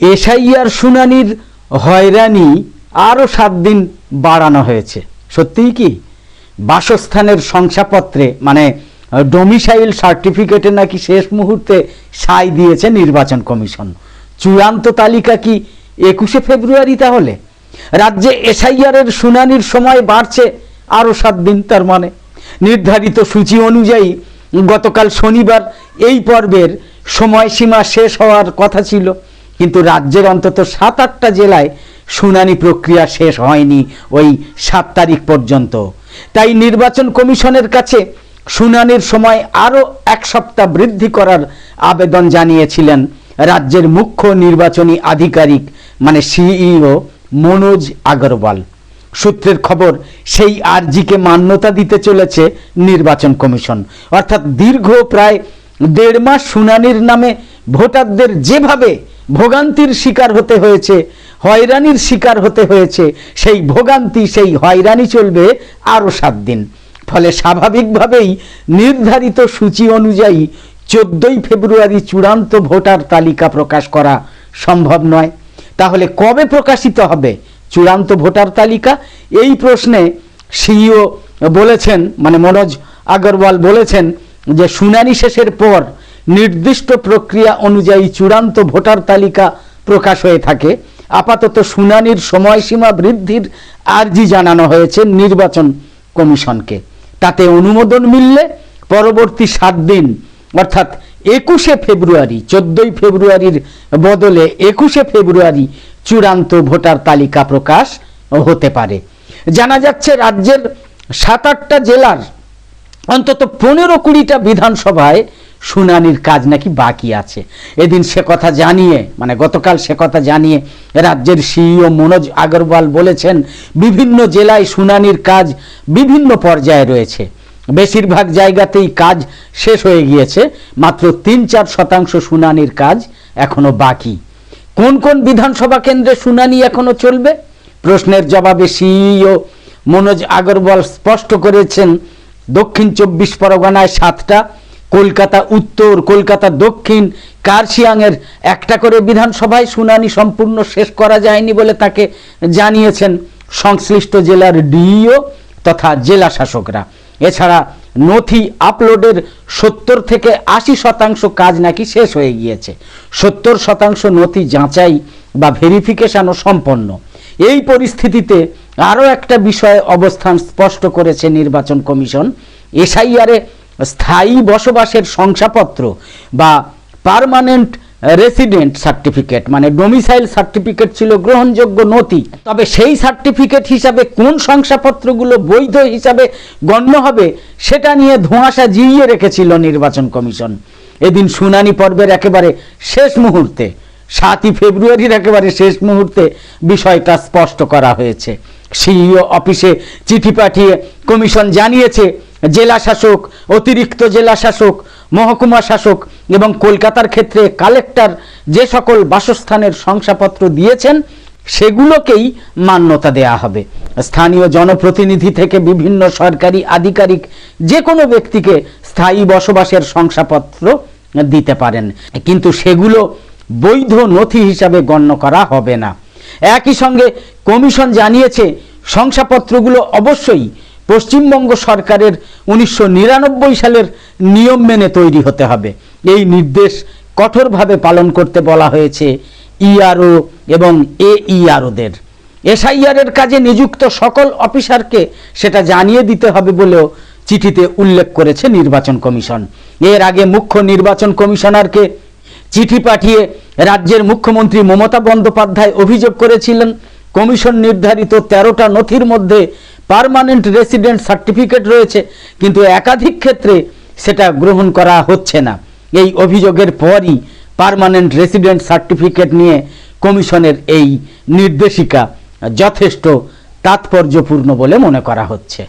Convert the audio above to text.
SIR শুনানির হয়রানি আরও সাত দিন বাড়ানো হয়েছে। সত্যিই কি? বাসস্থানের শংসাপত্রে মানে ডোমিসাইল সার্টিফিকেটে নাকি শেষ মুহূর্তে সাই দিয়েছে নির্বাচন কমিশন। চূড়ান্ত তালিকা কি একুশে ফেব্রুয়ারি তাহলে? রাজ্যে এসআইআরের শুনানির সময় বাড়ছে আরও সাত দিন, তার মানে। নির্ধারিত সূচি অনুযায়ী গতকাল শনিবার এই পর্বের সময়সীমা শেষ হওয়ার কথা ছিল। কিন্তু রাজ্যের অন্তত সাত আটটা জেলায় শুনানি প্রক্রিয়া শেষ হয়নি ওই সাত তারিখ পর্যন্ত। তাই নির্বাচন কমিশনের কাছে শুনানির সময় আরও এক সপ্তাহ বৃদ্ধি করার আবেদন জানিয়েছিলেন রাজ্যের মুখ্য নির্বাচনী আধিকারিক মানে সিইও মনোজ আগরওয়াল। সূত্রের খবর, সেই আর্জিকে মান্যতা দিতে চলেছে নির্বাচন কমিশন। অর্থাৎ দীর্ঘ প্রায় দেড় মাস শুনানির নামে ভোটারদের যেভাবে ভোগান্তির শিকার হতে হয়েছে, হয়রানির শিকার হতে হয়েছে। সেই ভোগান্তি, সেই হয়রানি চলবে আরও সাত দিন। ফলে স্বাভাবিকভাবেই নির্ধারিত সূচি অনুযায়ী চোদ্দই ফেব্রুয়ারি চূড়ান্ত ভোটার তালিকা প্রকাশ করা সম্ভব নয়। তাহলে কবে প্রকাশিত হবে চূড়ান্ত ভোটার তালিকা? এই প্রশ্নে সিইও বলেছেন মানে মনোজ আগরওয়াল বলেছেন যে শুনানি শেষের পর নির্দিষ্ট প্রক্রিয়া অনুযায়ী চূড়ান্ত ভোটার তালিকা প্রকাশ হয়ে থাকে। আপাতত শুনানির সময়সীমা বৃদ্ধির আর্জি জানানো হয়েছে নির্বাচন কমিশনকে। তাতে অনুমোদন মিললে পরবর্তী সাত দিন, অর্থাৎ একুশে ফেব্রুয়ারি, চোদ্দই ফেব্রুয়ারির বদলে একুশে ফেব্রুয়ারি চূড়ান্ত ভোটার তালিকা প্রকাশ হতে পারে। জানা যাচ্ছে রাজ্যের সাত আটটা জেলার অন্তত পনেরো কুড়িটা বিধানসভায় শুনানির কাজ নাকি বাকি আছে। এদিন সে কথা জানিয়ে মানে গতকাল সে কথা জানিয়ে রাজ্যের সিইও মনোজ আগরওয়াল বলেছেন, বিভিন্ন জেলায় শুনানির কাজ বিভিন্ন পর্যায়ে রয়েছে। বেশিরভাগ জায়গাতেই কাজ শেষ হয়ে গিয়েছে, মাত্র তিন চার শতাংশ শুনানির কাজ এখনও বাকি। কোন কোন বিধানসভা কেন্দ্রে শুনানি এখনও চলবে? প্রশ্নের জবাবে সিইও মনোজ আগরওয়াল স্পষ্ট করেছেন, দক্ষিণ চব্বিশ পরগনায় সাতটা কলকাতা উত্তর, কলকাতা দক্ষিণ, কার্শিয়াংয়ের একটা করে বিধানসভায় শুনানি সম্পূর্ণ শেষ করা যায়নি বলে তাকে জানিয়েছেন সংশ্লিষ্ট জেলার ডিইও তথা জেলা শাসকরা। এছাড়া নথি আপলোডের সত্তর থেকে আশি শতাংশ কাজ নাকি শেষ হয়ে গিয়েছে। সত্তর শতাংশ নথি যাচাই বা ভেরিফিকেশনও সম্পন্ন। এই পরিস্থিতিতে আরও একটা বিষয়ে অবস্থান স্পষ্ট করেছে নির্বাচন কমিশন। এসআইআরে স্থায়ী বসবাসের শংসাপত্র বা পার্মানেন্ট রেসিডেন্ট সার্টিফিকেট মানে ডোমিসাইল সার্টিফিকেট ছিল গ্রহণযোগ্য নথি। তবে সেই সার্টিফিকেট হিসাবে কোন শংসাপত্রগুলো বৈধ হিসাবে গণ্য হবে, সেটা নিয়ে ধোঁয়াশা জিইয়ে রেখেছিল নির্বাচন কমিশন। এদিন শুনানি পর্বের একেবারে শেষ মুহূর্তে, সাতই ফেব্রুয়ারির একেবারে শেষ মুহূর্তে বিষয়টা স্পষ্ট করা হয়েছে। সিইও অফিসে চিঠি পাঠিয়ে কমিশন জানিয়েছে জেলা শাসক অতিরিক্ত জেলা শাসক মহকুমা শাসক এবং কলকাতার ক্ষেত্রে কালেক্টর যে সকল বাসস্থানের শংসাপত্র দিয়েছেন, সেগুলোকেই মান্যতা দেয়া হবে। স্থানীয় জনপ্রতিনিধি থেকে বিভিন্ন সরকারি আধিকারিক যে কোনো ব্যক্তিকে স্থায়ী বসবাসের শংসাপত্র দিতে পারেন। কিন্তু সেগুলো বৈধ নথি হিসাবে গণ্য করা হবে না। একই সঙ্গে কমিশন জানিয়েছে, শংসাপত্রগুলো অবশ্যই পশ্চিমবঙ্গ সরকারের উনিশশো নিরানব্বই সালের নিয়ম মেনে তৈরি হতে হবে। এই নির্দেশ কঠোরভাবে পালন করতে বলা হয়েছে ইআরও এবং এ এইআরওদের এসআইআরের কাজে নিযুক্ত সকল অফিসারকে সেটা জানিয়ে দিতে হবে বলেও চিঠিতে উল্লেখ করেছে নির্বাচন কমিশন। এর আগে মুখ্য নির্বাচন কমিশনারকে চিঠি পাঠিয়ে রাজ্যের মুখ্যমন্ত্রী মমতা বন্দ্যোপাধ্যায় অভিযোগ করেছিলেন কমিশন নির্ধারিত তেরোটা নথির মধ্যে পারমানেন্ট রেসিডেন্ট সার্টিফিকেট রয়েছে, কিন্তু একাধিক ক্ষেত্রে সেটা গ্রহণ করা হচ্ছে না। এই অভিযোগের পরই পারমানেন্ট রেসিডেন্ট সার্টিফিকেট নিয়ে কমিশনের এই নির্দেশিকা যথেষ্ট তাৎপর্যপূর্ণ বলে মনে করা হচ্ছে।